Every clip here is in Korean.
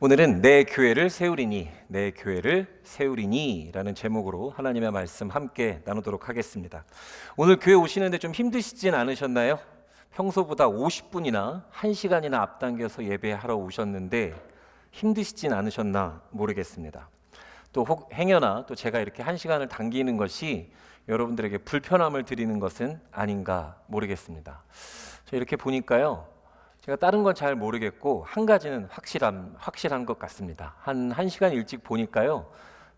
오늘은 내 교회를 세우리니 내 교회를 세우리니라는 제목으로 하나님의 말씀 함께 나누도록 하겠습니다. 오늘 교회 오시는데 좀 힘드시진 않으셨나요? 평소보다 50분이나 1시간이나 앞당겨서 예배하러 오셨는데 힘드시진 않으셨나 모르겠습니다. 또 혹 행여나 또 제가 이렇게 1시간을 당기는 것이 여러분들에게 불편함을 드리는 것은 아닌가 모르겠습니다. 저 이렇게 보니까요. 제가 다른 건 잘 모르겠고 한 가지는 확실한 확실한 것 같습니다. 한 1시간 일찍 보니까요.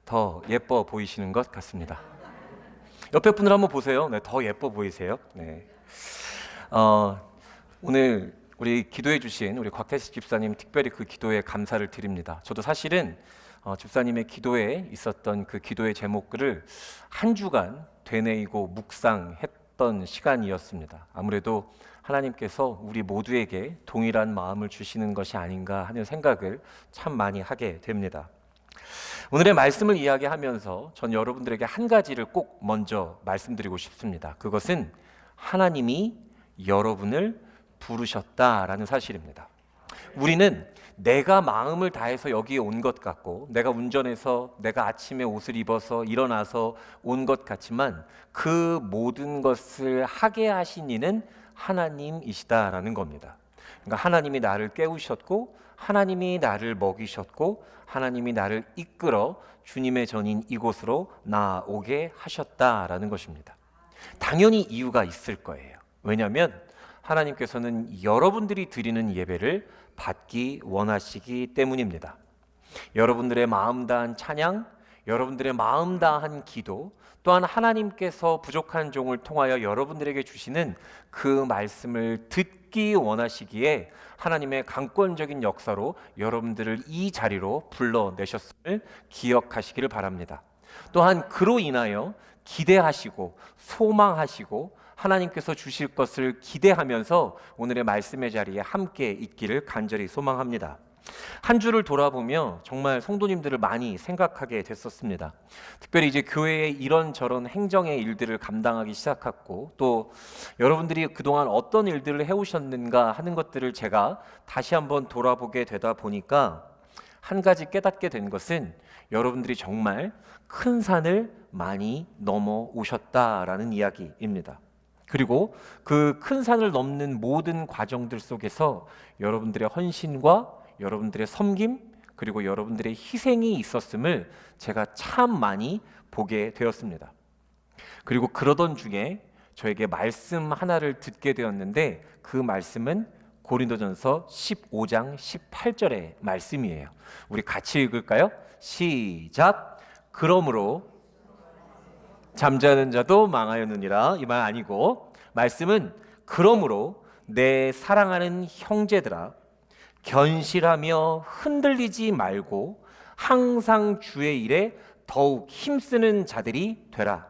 더 예뻐 보이시는 것 같습니다. 옆에 분들 한번 보세요. 네, 더 예뻐 보이세요. 네. 어, 오늘 우리 기도해 주신 우리 곽태식 집사님 특별히 그 기도에 감사를 드립니다. 저도 사실은 어, 집사님의 기도에 있었던 그 기도의 제목들을 한 주간 되뇌이고 묵상했 던 시간이었습니다. 아무래도 하나님께서 우리 모두에게 동일한 마음을 주시는 것이 아닌가 하는 생각을 참 많이 하게 됩니다. 오늘의 말씀을 이야기하면서 전 여러분들에게 한 가지를 꼭 먼저 말씀드리고 싶습니다. 그것은 하나님이 여러분을 부르셨다라는 사실입니다. 우리는 내가 마음을 다해서 여기에 온 것 같고 내가 운전해서 내가 아침에 옷을 입어서 일어나서 온 것 같지만 그 모든 것을 하게 하신 이는 하나님이시다라는 겁니다. 그러니까 하나님이 나를 깨우셨고 하나님이 나를 먹이셨고 하나님이 나를 이끌어 주님의 전인 이곳으로 나오게 하셨다라는 것입니다. 당연히 이유가 있을 거예요. 왜냐하면 하나님께서는 여러분들이 드리는 예배를 받기 원하시기 때문입니다. 여러분들의 마음 다한 찬양, 여러분들의 마음 다한 기도, 또한 하나님께서 부족한 종을 통하여 여러분들에게 주시는 그 말씀을 듣기 원하시기에 하나님의 강권적인 역사로 여러분들을 이 자리로 불러내셨음을 기억하시기를 바랍니다. 또한 그로 인하여 기대하시고 소망하시고 하나님께서 주실 것을 기대하면서 오늘의 말씀의 자리에 함께 있기를 간절히 소망합니다. 한 주를 돌아보며 정말 성도님들을 많이 생각하게 됐었습니다. 특별히 이제 교회의 이런저런 행정의 일들을 감당하기 시작했고 또 여러분들이 그동안 어떤 일들을 해오셨는가 하는 것들을 제가 다시 한번 돌아보게 되다 보니까 한 가지 깨닫게 된 것은 여러분들이 정말 큰 산을 많이 넘어오셨다라는 이야기입니다. 그리고 그 큰 산을 넘는 모든 과정들 속에서 여러분들의 헌신과 여러분들의 섬김 그리고 여러분들의 희생이 있었음을 제가 참 많이 보게 되었습니다. 그리고 그러던 중에 저에게 말씀 하나를 듣게 되었는데 그 말씀은 고린도전서 15장 18절의 말씀이에요. 우리 같이 읽을까요? 시작. 그러므로 잠자는 자도 망하였느니라 이 말 아니고 말씀은 그러므로 내 사랑하는 형제들아 견실하며 흔들리지 말고 항상 주의 일에 더욱 힘쓰는 자들이 되라.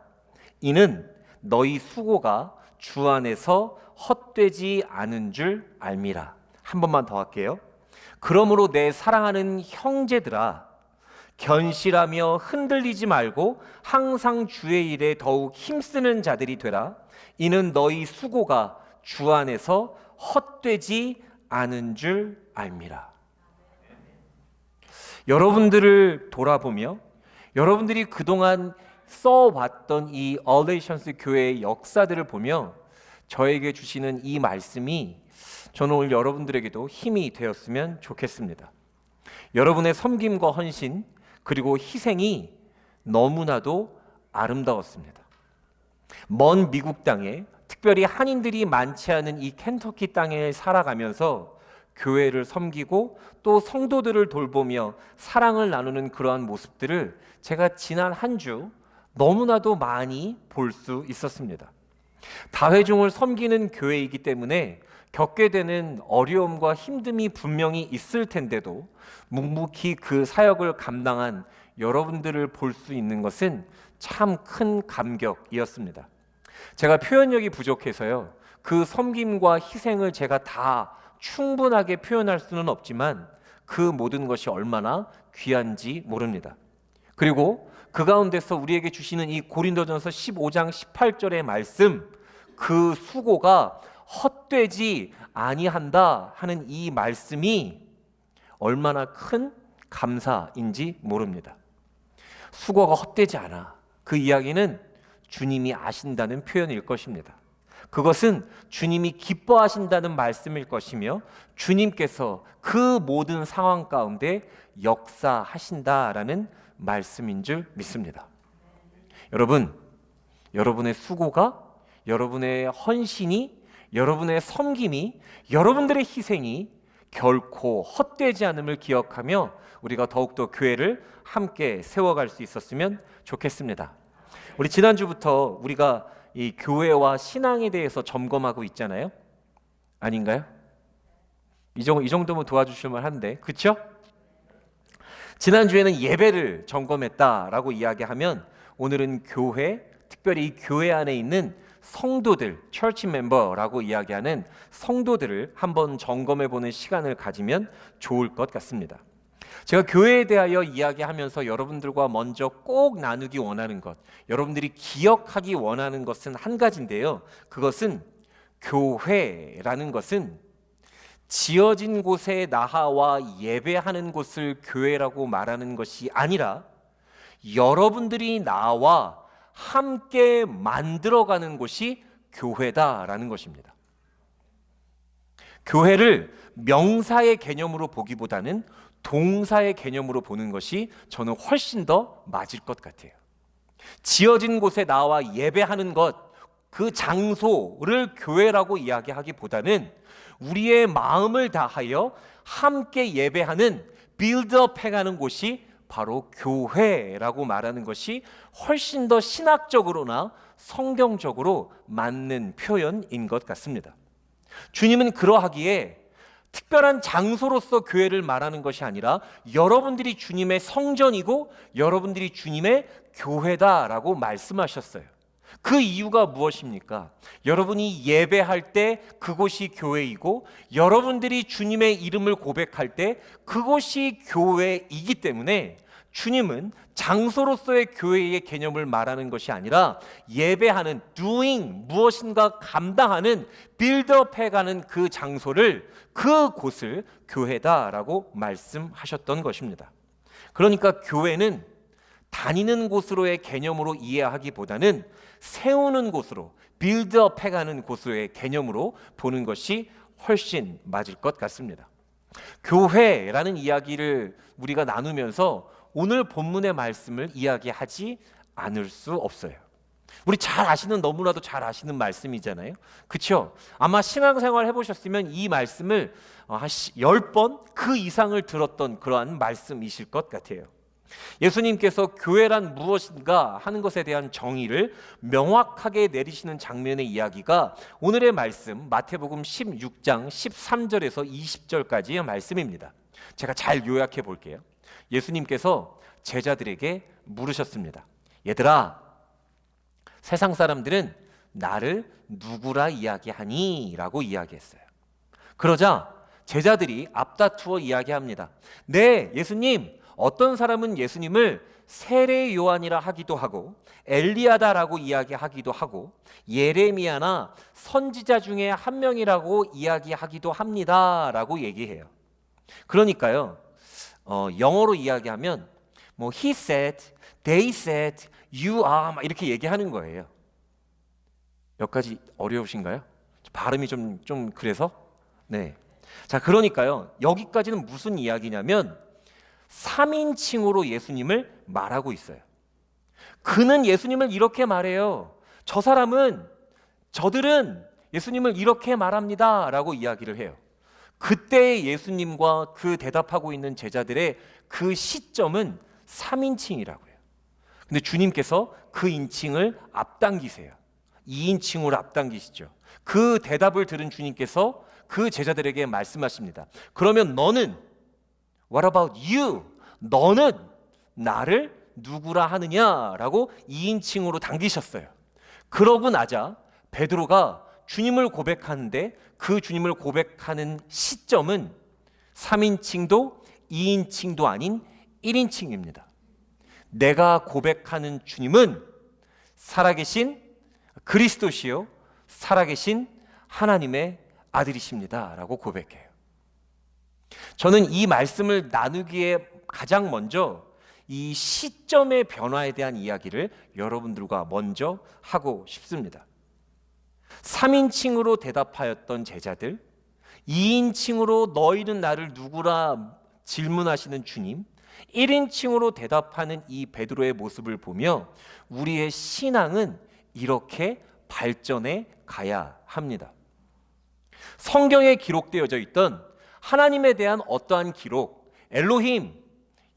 이는 너희 수고가 주 안에서 헛되지 않은 줄 알미라. 한 번만 더 할게요. 그러므로 내 사랑하는 형제들아 견실하며 흔들리지 말고 항상 주의 일에 더욱 힘쓰는 자들이 되라. 이는 너희 수고가 주 안에서 헛되지 않은 줄 알미라. 여러분들을 돌아보며 여러분들이 그동안 써왔던 이 얼레이션스 교회의 역사들을 보며 저에게 주시는 이 말씀이 저는 오늘 여러분들에게도 힘이 되었으면 좋겠습니다. 여러분의 섬김과 헌신 그리고 희생이 너무나도 아름다웠습니다. 먼 미국 땅에 특별히 한인들이 많지 않은 이 켄터키 땅에 살아가면서 교회를 섬기고 또 성도들을 돌보며 사랑을 나누는 그러한 모습들을 제가 지난 한 주 너무나도 많이 볼 수 있었습니다. 다회종을 섬기는 교회이기 때문에 겪게 되는 어려움과 힘듦이 분명히 있을 텐데도 묵묵히 그 사역을 감당한 여러분들을 볼 수 있는 것은 참 큰 감격이었습니다. 제가 표현력이 부족해서요. 그 섬김과 희생을 제가 다 충분하게 표현할 수는 없지만 그 모든 것이 얼마나 귀한지 모릅니다. 그리고 그 가운데서 우리에게 주시는 이 고린도전서 15장 18절의 말씀 그 수고가 헛되지 아니한다 하는 이 말씀이 얼마나 큰 감사인지 모릅니다. 수고가 헛되지 않아. 그 이야기는 주님이 아신다는 표현일 것입니다. 그것은 주님이 기뻐하신다는 말씀일 것이며 주님께서 그 모든 상황 가운데 역사하신다라는 말씀인 줄 믿습니다. 여러분, 여러분의 수고가, 여러분의 헌신이, 여러분의 섬김이, 여러분들의 희생이 결코 헛되지 않음을 기억하며 우리가 더욱더 교회를 함께 세워갈 수 있었으면 좋겠습니다. 우리 지난주부터 우리가 이 교회와 신앙에 대해서 점검하고 있잖아요. 아닌가요? 이 정도, 이 정도면 도와주실 만한데, 그렇죠? 지난주에는 예배를 점검했다라고 이야기하면 오늘은 교회, 특별히 이 교회 안에 있는 성도들, 처치 멤버라고 이야기하는 성도들을 한번 점검해 보는 시간을 가지면 좋을 것 같습니다. 제가 교회에 대하여 이야기하면서 여러분들과 먼저 꼭 나누기 원하는 것, 여러분들이 기억하기 원하는 것은 한 가지인데요. 그것은 교회라는 것은 지어진 곳에 나하와 예배하는 곳을 교회라고 말하는 것이 아니라 여러분들이 나와 함께 만들어가는 곳이 교회다라는 것입니다. 교회를 명사의 개념으로 보기보다는 동사의 개념으로 보는 것이 저는 훨씬 더 맞을 것 같아요. 지어진 곳에 나와 예배하는 것, 그 장소를 교회라고 이야기하기보다는 우리의 마음을 다하여 함께 예배하는 빌드업 해가는 곳이 바로 교회라고 말하는 것이 훨씬 더 신학적으로나 성경적으로 맞는 표현인 것 같습니다. 주님은 그러하기에 특별한 장소로서 교회를 말하는 것이 아니라 여러분들이 주님의 성전이고 여러분들이 주님의 교회다라고 말씀하셨어요. 그 이유가 무엇입니까? 여러분이 예배할 때 그곳이 교회이고 여러분들이 주님의 이름을 고백할 때 그곳이 교회이기 때문에 주님은 장소로서의 교회의 개념을 말하는 것이 아니라 예배하는 doing 무엇인가 감당하는 빌드업 해가는 그 장소를 그 곳을 교회다라고 말씀하셨던 것입니다. 그러니까 교회는 다니는 곳으로의 개념으로 이해하기보다는 세우는 곳으로 빌드업 해가는 곳으로의 개념으로 보는 것이 훨씬 맞을 것 같습니다. 교회라는 이야기를 우리가 나누면서 오늘 본문의 말씀을 이야기하지 않을 수 없어요. 우리 잘 아시는 너무나도 잘 아시는 말씀이잖아요. 그렇죠? 아마 신앙생활 해 보셨으면 이 말씀을 어, 한 10번 그 이상을 들었던 그러한 말씀이실 것 같아요. 예수님께서 교회란 무엇인가 하는 것에 대한 정의를 명확하게 내리시는 장면의 이야기가 오늘의 말씀 마태복음 16장 13절에서 20절까지의 말씀입니다. 제가 잘 요약해 볼게요. 예수님께서 제자들에게 물으셨습니다. 얘들아, 세상 사람들은 나를 누구라 이야기하니? 라고 이야기했어요. 그러자 제자들이 앞다투어 이야기합니다. 네, 예수님, 어떤 사람은 예수님을 세례 요한이라 하기도 하고 엘리야다라고 이야기하기도 하고 예레미야나 선지자 중에 한 명이라고 이야기하기도 합니다라고 얘기해요. 그러니까요. 어, 영어로 이야기하면 뭐 he said, they said, you are 막 이렇게 얘기하는 거예요. 몇 가지 어려우신가요? 발음이 좀좀 그래서 네. 자, 그러니까요. 여기까지는 무슨 이야기냐면 3인칭으로 예수님을 말하고 있어요. 그는 예수님을 이렇게 말해요. 저 사람은 저들은 예수님을 이렇게 말합니다 라고 이야기를 해요. 그때의 예수님과 그 대답하고 있는 제자들의 그 시점은 3인칭이라고 해요. 근데 주님께서 그 인칭을 앞당기세요. 2인칭으로 앞당기시죠. 그 대답을 들은 주님께서 그 제자들에게 말씀하십니다. 그러면 너는 What about you? 너는 나를 누구라 하느냐라고 2인칭으로 당기셨어요. 그러고 나자 베드로가 주님을 고백하는데 그 주님을 고백하는 시점은 3인칭도 2인칭도 아닌 1인칭입니다. 내가 고백하는 주님은 살아계신 그리스도시요 살아계신 하나님의 아들이십니다라고 고백해요. 저는 이 말씀을 나누기에 가장 먼저 이 시점의 변화에 대한 이야기를 여러분들과 먼저 하고 싶습니다. 3인칭으로 대답하였던 제자들, 2인칭으로 너희는 나를 누구라 질문하시는 주님, 1인칭으로 대답하는 이 베드로의 모습을 보며 우리의 신앙은 이렇게 발전해 가야 합니다. 성경에 기록되어져 있던 하나님에 대한 어떠한 기록, 엘로힘,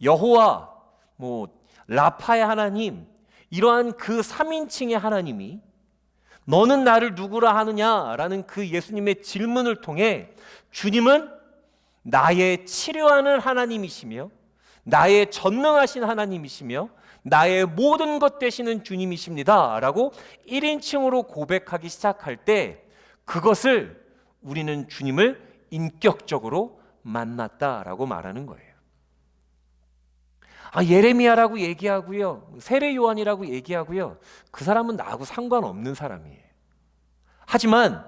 여호와, 뭐 라파의 하나님, 이러한 그 3인칭의 하나님이 너는 나를 누구라 하느냐라는 그 예수님의 질문을 통해 주님은 나의 치료하는 하나님이시며 나의 전능하신 하나님이시며 나의 모든 것 되시는 주님이십니다 라고 1인칭으로 고백하기 시작할 때 그것을 우리는 주님을 인격적으로 만났다라고 말하는 거예요. 아, 예레미야라고 얘기하고요. 세례 요한이라고 얘기하고요. 그 사람은 나하고 상관없는 사람이에요. 하지만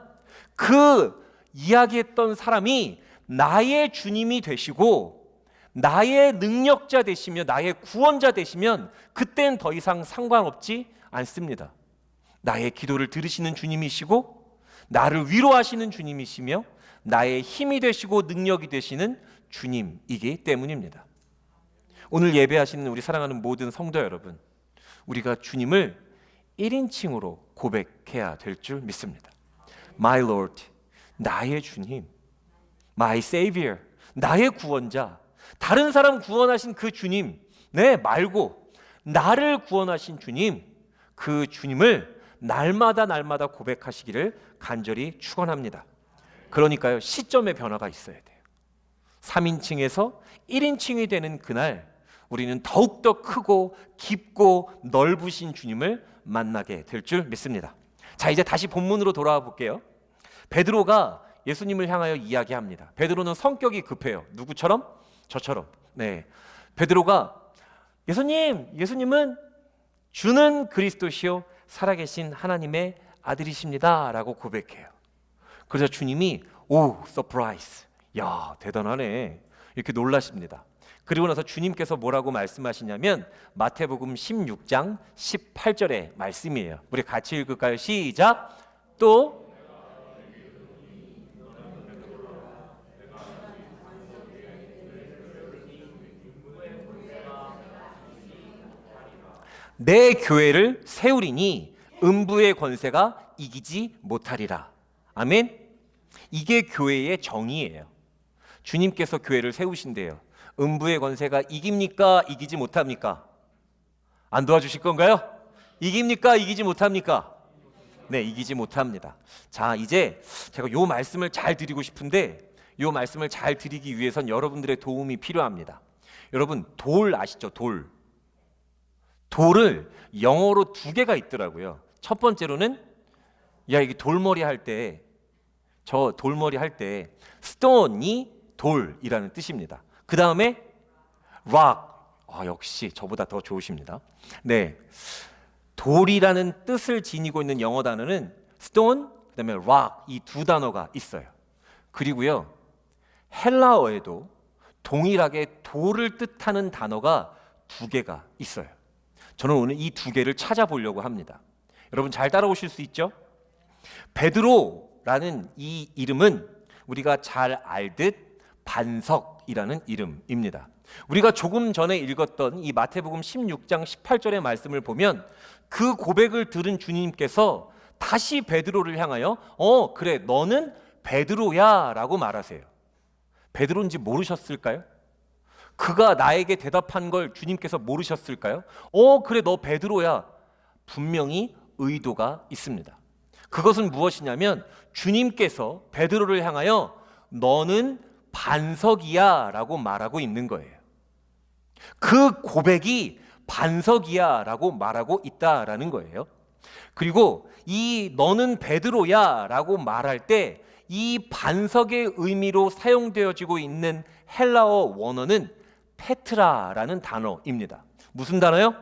그 이야기했던 사람이 나의 주님이 되시고 나의 능력자 되시며 나의 구원자 되시면 그땐 더 이상 상관없지 않습니다. 나의 기도를 들으시는 주님이시고 나를 위로하시는 주님이시며 나의 힘이 되시고 능력이 되시는 주님이기 때문입니다. 오늘 예배하시는 우리 사랑하는 모든 성도 여러분, 우리가 주님을 1인칭으로 고백해야 될 줄 믿습니다. My Lord, 나의 주님, My Savior, 나의 구원자, 다른 사람 구원하신 그 주님, 네, 말고 나를 구원하신 주님, 그 주님을 날마다 날마다 고백하시기를 간절히 축원합니다. 그러니까요, 시점의 변화가 있어야 돼요. 3인칭에서 1인칭이 되는 그날 우리는 더욱더 크고 깊고 넓으신 주님을 만나게 될 줄 믿습니다. 자, 이제 다시 본문으로 돌아와 볼게요. 베드로가 예수님을 향하여 이야기합니다. 베드로는 성격이 급해요. 누구처럼? 저처럼. 네. 베드로가 예수님, 예수님은 주는 그리스도시요 살아계신 하나님의 아들이십니다라고 고백해요. 그래서 주님이 오, 서프라이즈. 야, 대단하네. 이렇게 놀라십니다. 그리고 나서 주님께서 뭐라고 말씀하시냐면 마태복음 16장 18절의 말씀이에요. 우리 같이 읽을까요? 시작. 또 내 교회를 세우리니 음부의 권세가 이기지 못하리라. 아멘. 이게 교회의 정의예요. 주님께서 교회를 세우신대요. 음부의 권세가 이깁니까? 이기지 못합니까? 안 도와주실 건가요? 이깁니까? 이기지 못합니까? 네, 이기지 못합니다. 자, 이제 제가 요 말씀을 잘 드리고 싶은데 요 말씀을 잘 드리기 위해선 여러분들의 도움이 필요합니다. 여러분, 돌 아시죠? 돌. 돌을 영어로 두 개가 있더라고요. 첫 번째로는 야, 이게 돌머리 할 때 저 돌머리 할 때 stone이 돌이라는 뜻입니다. 그 다음에 rock. 아, 역시 저보다 더 좋으십니다. 네. 돌이라는 뜻을 지니고 있는 영어 단어는 stone, 그다음에 rock 이 두 단어가 있어요. 그리고요. 헬라어에도 동일하게 돌을 뜻하는 단어가 두 개가 있어요. 저는 오늘 이 두 개를 찾아보려고 합니다. 여러분 잘 따라오실 수 있죠? 베드로 라는 이 이름은 우리가 잘 알듯 반석이라는 이름입니다. 우리가 조금 전에 읽었던 이 마태복음 16장 18절의 말씀을 보면 그 고백을 들은 주님께서 다시 베드로를 향하여 어 그래 너는 베드로야라고 말하세요. 베드로인지 모르셨을까요? 그가 나에게 대답한 걸 주님께서 모르셨을까요? 어 그래 너 베드로야. 분명히 의도가 있습니다. 그것은 무엇이냐면 주님께서 베드로를 향하여 너는 반석이야라고 말하고 있는 거예요. 그 고백이 반석이야라고 말하고 있다라는 거예요. 그리고 이 너는 베드로야라고 말할 때 이 반석의 의미로 사용되어지고 있는 헬라어 원어는 페트라라는 단어입니다. 무슨 단어요?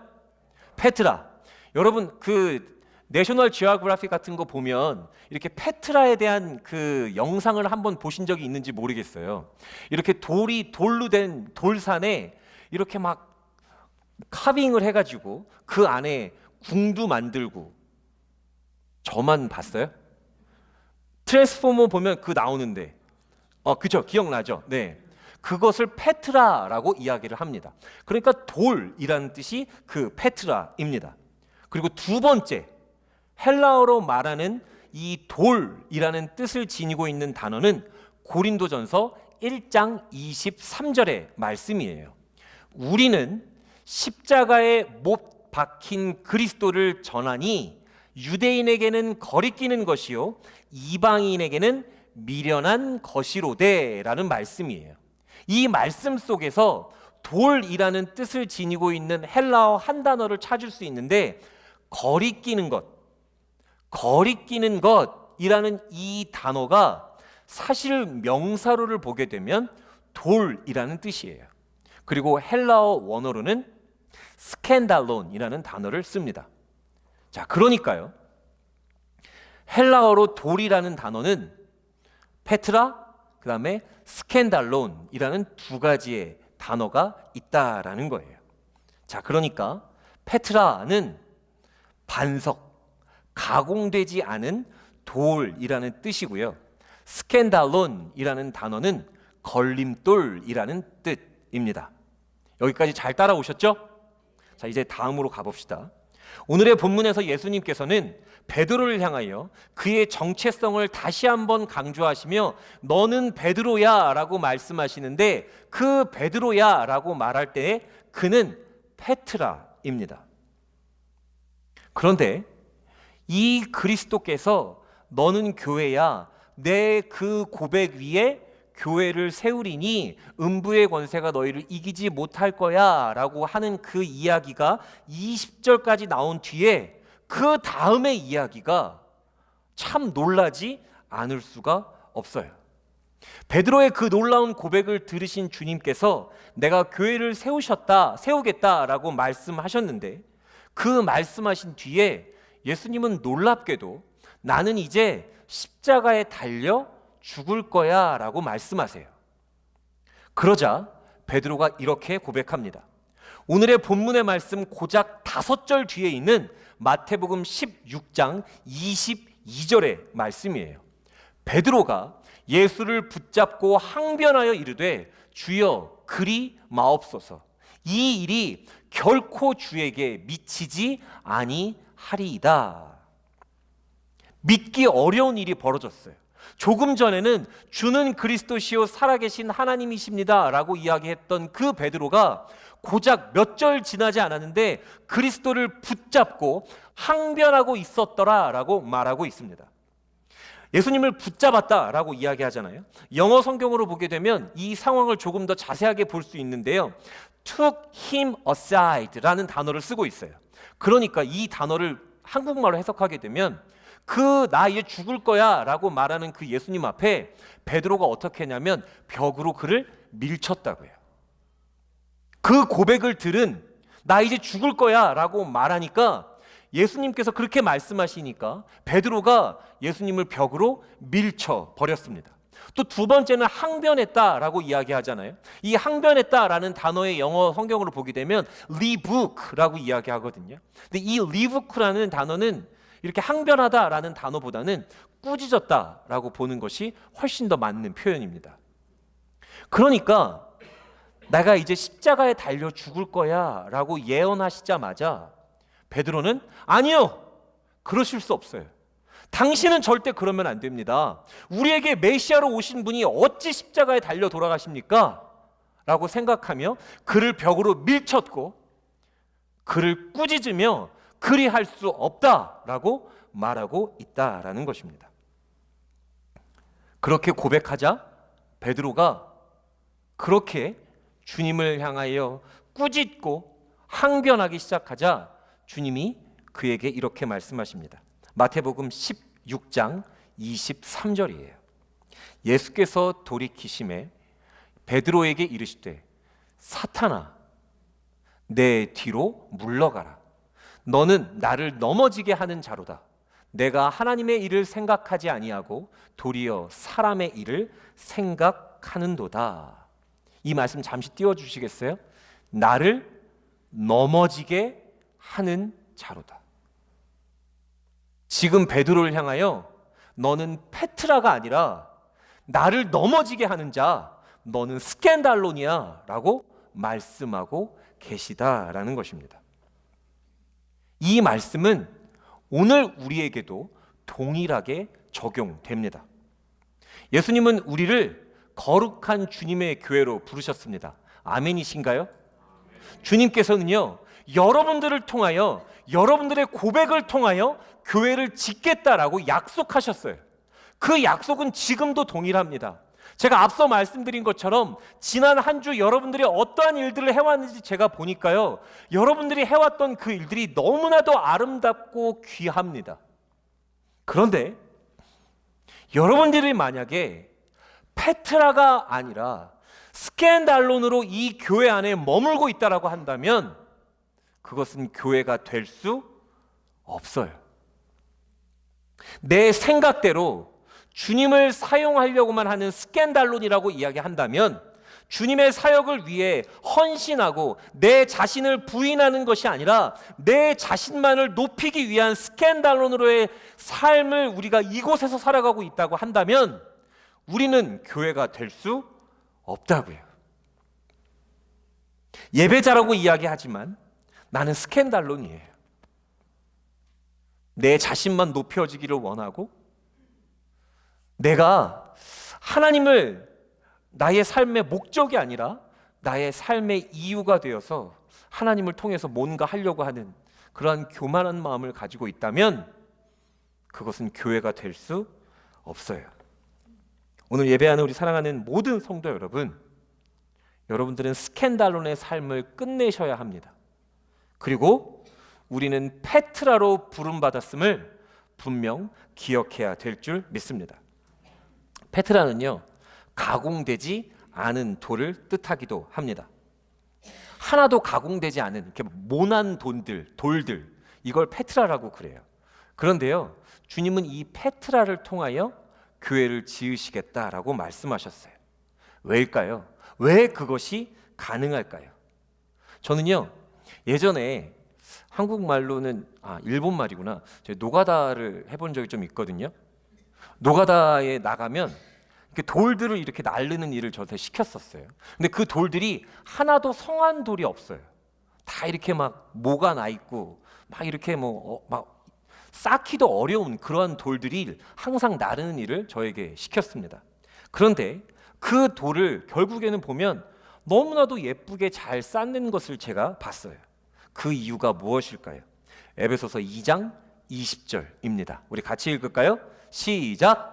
페트라. 여러분 그 내셔널 지오그래피 같은 거 보면 이렇게 페트라에 대한 그 영상을 한번 보신 적이 있는지 모르겠어요. 이렇게 돌이 돌로 된 돌산에 이렇게 막 카빙을 해가지고 그 안에 궁도 만들고 저만 봤어요? 트랜스포머 보면 그 나오는데 어 그죠 기억나죠? 네 그것을 페트라라고 이야기를 합니다. 그러니까 돌이라는 뜻이 그 페트라입니다. 그리고 두 번째 헬라어로 말하는 이 돌이라는 뜻을 지니고 있는 단어는 고린도전서 1장 23절의 말씀이에요. 우리는 십자가에 못 박힌 그리스도를 전하니 유대인에게는 거리끼는 것이요 이방인에게는 미련한 것이로되라는 말씀이에요. 이 말씀 속에서 돌이라는 뜻을 지니고 있는 헬라어 한 단어를 찾을 수 있는데 거리끼는 것, 거리끼는 것이라는 이 단어가 사실 명사로를 보게 되면 돌이라는 뜻이에요. 그리고 헬라어 원어로는 스캔달론이라는 단어를 씁니다. 자, 그러니까요. 헬라어로 돌이라는 단어는 페트라 그 다음에 스캔달론이라는 두 가지의 단어가 있다라는 거예요. 자, 그러니까 페트라는 반석, 가공되지 않은 돌이라는 뜻이고요. 스캔달론이라는 단어는 걸림돌이라는 뜻입니다. 여기까지 잘 따라오셨죠? 자, 이제 다음으로 가봅시다. 오늘의 본문에서 예수님께서는 베드로를 향하여 그의 정체성을 다시 한번 강조하시며 너는 베드로야라고 말씀하시는데 그 베드로야라고 말할 때 그는 페트라입니다. 그런데 이 그리스도께서 너는 교회야 내 그 고백 위에 교회를 세우리니 음부의 권세가 너희를 이기지 못할 거야라고 하는 그 이야기가 20절까지 나온 뒤에 그 다음의 이야기가 참 놀라지 않을 수가 없어요. 베드로의 그 놀라운 고백을 들으신 주님께서 내가 교회를 세우셨다, 세우겠다라고 말씀하셨는데 그 말씀하신 뒤에 예수님은 놀랍게도 나는 이제 십자가에 달려 죽을 거야 라고 말씀하세요. 그러자 베드로가 이렇게 고백합니다. 오늘의 본문의 말씀 고작 다섯 절 뒤에 있는 마태복음 16장 22절의 말씀이에요. 베드로가 예수를 붙잡고 항변하여 이르되 주여 그리 마옵소서 이 일이 결코 주에게 미치지 아니하리이다. 믿기 어려운 일이 벌어졌어요. 조금 전에는 주는 그리스도시요 살아계신 하나님이십니다라고 이야기했던 그 베드로가 고작 몇 절 지나지 않았는데 그리스도를 붙잡고 항변하고 있었더라라고 말하고 있습니다. 예수님을 붙잡았다라고 이야기하잖아요. 영어 성경으로 보게 되면 이 상황을 조금 더 자세하게 볼 수 있는데요. took him aside라는 단어를 쓰고 있어요. 그러니까 이 단어를 한국말로 해석하게 되면 그 나 이제 죽을 거야라고 말하는 그 예수님 앞에 베드로가 어떻게 했냐면 벽으로 그를 밀쳤다고요. 그 고백을 들은 나 이제 죽을 거야라고 말하니까 예수님께서 그렇게 말씀하시니까 베드로가 예수님을 벽으로 밀쳐 버렸습니다. 또 두 번째는 항변했다라고 이야기하잖아요. 이 항변했다라는 단어의 영어 성경으로 보게 되면 리부크라고 이야기하거든요. 근데 이 리부크라는 단어는 이렇게 항변하다라는 단어보다는 꾸짖었다라고 보는 것이 훨씬 더 맞는 표현입니다. 그러니까 내가 이제 십자가에 달려 죽을 거야라고 예언하시자마자 베드로는 아니요. 그러실 수 없어요. 당신은 절대 그러면 안 됩니다. 우리에게 메시아로 오신 분이 어찌 십자가에 달려 돌아가십니까? 라고 생각하며 그를 벽으로 밀쳤고 그를 꾸짖으며 그리 할 수 없다라고 말하고 있다라는 것입니다. 그렇게 고백하자 베드로가 그렇게 주님을 향하여 꾸짖고 항변하기 시작하자 주님이 그에게 이렇게 말씀하십니다. 마태복음 16장 23절이에요. 예수께서 돌이키심에 베드로에게 이르시되 사탄아 내 뒤로 물러가라. 너는 나를 넘어지게 하는 자로다. 내가 하나님의 일을 생각하지 아니하고 도리어 사람의 일을 생각하는도다. 이 말씀 잠시 띄워 주시겠어요? 나를 넘어지게 하는 자로다. 지금 베드로를 향하여 너는 페트라가 아니라 나를 넘어지게 하는 자, 너는 스캔달론이야라고 말씀하고 계시다라는 것입니다. 이 말씀은 오늘 우리에게도 동일하게 적용됩니다. 예수님은 우리를 거룩한 주님의 교회로 부르셨습니다. 아멘이신가요? 주님께서는요, 여러분들을 통하여, 여러분들의 고백을 통하여 교회를 짓겠다라고 약속하셨어요. 그 약속은 지금도 동일합니다. 제가 앞서 말씀드린 것처럼 지난 한 주 여러분들이 어떠한 일들을 해왔는지 제가 보니까요. 여러분들이 해왔던 그 일들이 너무나도 아름답고 귀합니다. 그런데 여러분들이 만약에 페트라가 아니라 스캔달론으로 이 교회 안에 머물고 있다라고 한다면 그것은 교회가 될 수 없어요. 내 생각대로 주님을 사용하려고만 하는 스캔달론이라고 이야기한다면 주님의 사역을 위해 헌신하고 내 자신을 부인하는 것이 아니라 내 자신만을 높이기 위한 스캔달론으로의 삶을 우리가 이곳에서 살아가고 있다고 한다면 우리는 교회가 될 수 없다고요. 예배자라고 이야기하지만 나는 스캔달론이에요. 내 자신만 높여지기를 원하고 내가 하나님을 나의 삶의 목적이 아니라 나의 삶의 이유가 되어서 하나님을 통해서 뭔가 하려고 하는 그러한 교만한 마음을 가지고 있다면 그것은 교회가 될 수 없어요. 오늘 예배하는 우리 사랑하는 모든 성도 여러분, 여러분들은 스캔달론의 삶을 끝내셔야 합니다. 그리고 우리는 페트라로 부름받았음을 분명 기억해야 될 줄 믿습니다. 페트라는요, 가공되지 않은 돌을 뜻하기도 합니다. 하나도 가공되지 않은 이렇게 모난 돈들, 돌들 이걸 페트라라고 그래요. 그런데요, 주님은 이 페트라를 통하여 교회를 지으시겠다라고 말씀하셨어요. 왜일까요? 왜 그것이 가능할까요? 저는요 예전에 한국말로는 아 일본 말이구나. 저 노가다를 해본 적이 좀 있거든요. 노가다에 나가면 이렇게 돌들을 이렇게 날르는 일을 저한테 시켰었어요. 근데 그 돌들이 하나도 성한 돌이 없어요. 다 이렇게 막 모가 나 있고 막 이렇게 뭐막 쌓기도 어려운 그러한 돌들이 항상 나르는 일을 저에게 시켰습니다. 그런데 그 돌을 결국에는 보면 너무나도 예쁘게 잘 쌓는 것을 제가 봤어요. 그 이유가 무엇일까요? 에베소서 2장 20절입니다. 우리 같이 읽을까요? 시작.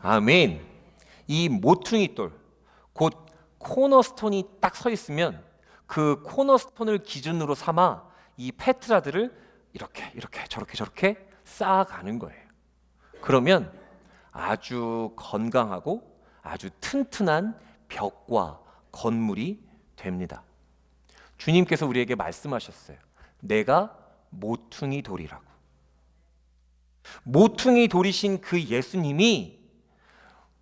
아멘. 이 모퉁이 돌, 곧 코너스톤이 딱 서 있으면 그 코너스톤을 기준으로 삼아 이 페트라들을 이렇게 이렇게 저렇게 저렇게 쌓아가는 거예요. 그러면 아주 건강하고 아주 튼튼한 벽과 건물이 됩니다. 주님께서 우리에게 말씀하셨어요. 내가 모퉁이 돌이라고. 모퉁이 돌이신 그 예수님이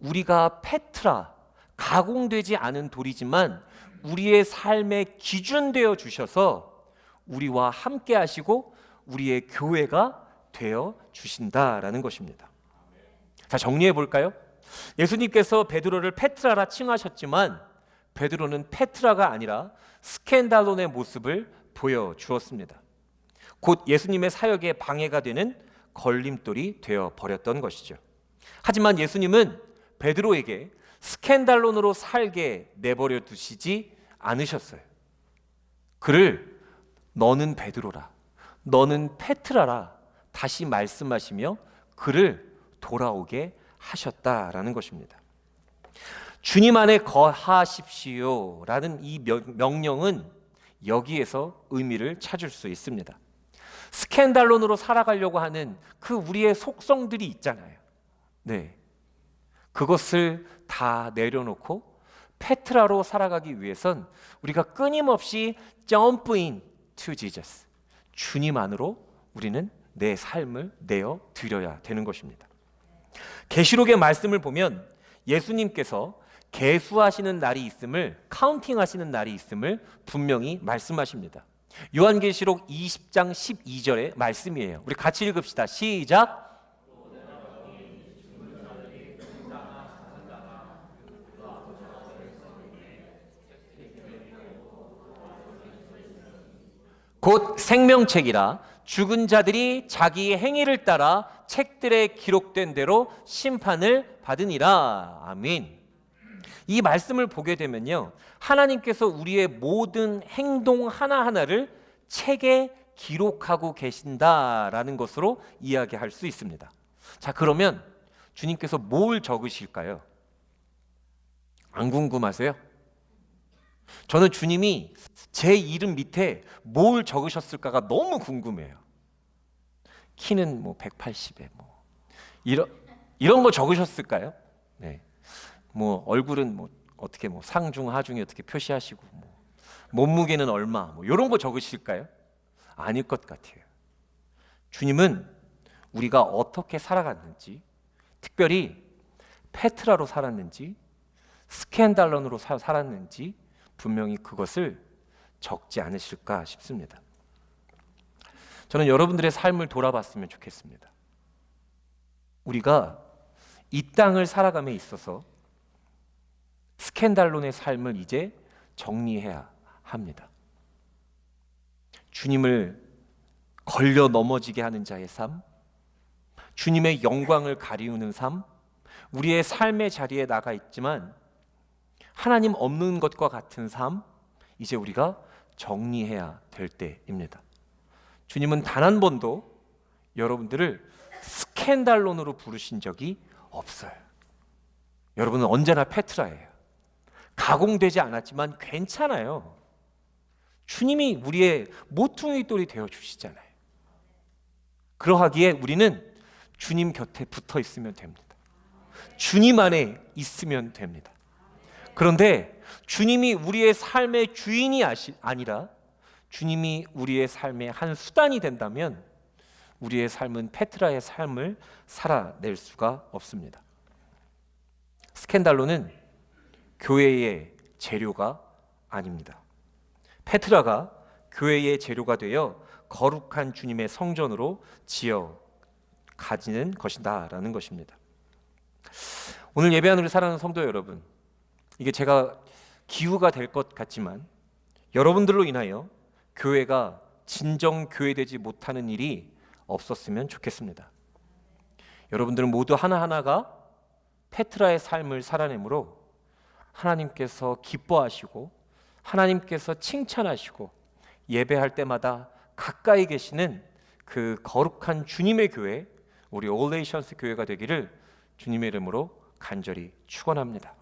우리가 페트라 가공되지 않은 돌이지만 우리의 삶의 기준 되어 주셔서 우리와 함께 하시고 우리의 교회가 되어 주신다라는 것입니다. 자, 정리해 볼까요? 예수님께서 베드로를 페트라라 칭하셨지만 베드로는 페트라가 아니라 스캔달론의 모습을 보여 주었습니다. 곧 예수님의 사역에 방해가 되는 걸림돌이 되어 버렸던 것이죠. 하지만 예수님은 베드로에게 스캔달론으로 살게 내버려 두시지 않으셨어요. 그를 너는 베드로라, 너는 페트라라 다시 말씀하시며 그를 돌아오게 하셨다라는 것입니다. 주님 안에 거하십시오라는 이 명령은 여기에서 의미를 찾을 수 있습니다. 스캔달론으로 살아가려고 하는 그 우리의 속성들이 있잖아요. 네. 그것을 다 내려놓고 페트라로 살아가기 위해선 우리가 끊임없이 in to Jesus. 주님 안으로 우리는 내 삶을 내어 드려야 되는 것입니다. 계시록의 말씀을 보면 예수님께서 계수하시는 날이 있음을 카운팅하시는 날이 있음을 분명히 말씀하십니다. 요한계시록 20장 12절의 말씀이에요. 우리 같이 읽읍시다. 시작. 곧 생명책이라 죽은 자들이 자기 행위를 따라 책들에 기록된 대로 심판을 받으니라. 아멘. 이 말씀을 보게 되면요. 하나님께서 우리의 모든 행동 하나하나를 책에 기록하고 계신다라는 것으로 이야기할 수 있습니다. 자, 그러면 주님께서 뭘 적으실까요? 안 궁금하세요? 저는 주님이 제 이름 밑에 뭘 적으셨을까가 너무 궁금해요. 키는 뭐 180에 뭐 이런 이런 거 적으셨을까요? 네. 뭐 얼굴은 뭐 어떻게 뭐 상중 하중에 어떻게 표시하시고 뭐 몸무게는 얼마 뭐 이런 거 적으실까요? 아닐 것 같아요. 주님은 우리가 어떻게 살아갔는지 특별히 페트라로 살았는지 스캔달론으로 사- 살았는지 분명히 그것을 적지 않으실까 싶습니다. 저는 여러분들의 삶을 돌아봤으면 좋겠습니다. 우리가 이 땅을 살아감에 있어서 스캔달론의 삶을 이제 정리해야 합니다. 주님을 걸려 넘어지게 하는 자의 삶, 주님의 영광을 가리우는 삶, 우리의 삶의 자리에 나가 있지만 하나님 없는 것과 같은 삶, 이제 우리가 정리해야 될 때입니다. 주님은 단 한 번도 여러분들을 스캔달론으로 부르신 적이 없어요. 여러분은 언제나 페트라예요. 가공되지 않았지만 괜찮아요. 주님이 우리의 모퉁이 돌이 되어 주시잖아요. 그러하기에 우리는 주님 곁에 붙어 있으면 됩니다. 주님 안에 있으면 됩니다. 그런데 주님이 우리의 삶의 주인이 아니라 주님이 우리의 삶의 한 수단이 된다면 우리의 삶은 페트라의 삶을 살아낼 수가 없습니다. 스캔달로는 교회의 재료가 아닙니다. 페트라가 교회의 재료가 되어 거룩한 주님의 성전으로 지어 가지는 것이다라는 것입니다. 오늘 예배하는 우리 사랑하는 성도 여러분, 이게 제가 기후가 될 것 같지만 여러분들로 인하여 교회가 진정 교회되지 못하는 일이 없었으면 좋겠습니다. 여러분들은 모두 하나하나가 페트라의 삶을 살아내므로 하나님께서 기뻐하시고 하나님께서 칭찬하시고 예배할 때마다 가까이 계시는 그 거룩한 주님의 교회 우리 올레이션스 교회가 되기를 주님의 이름으로 간절히 축원합니다.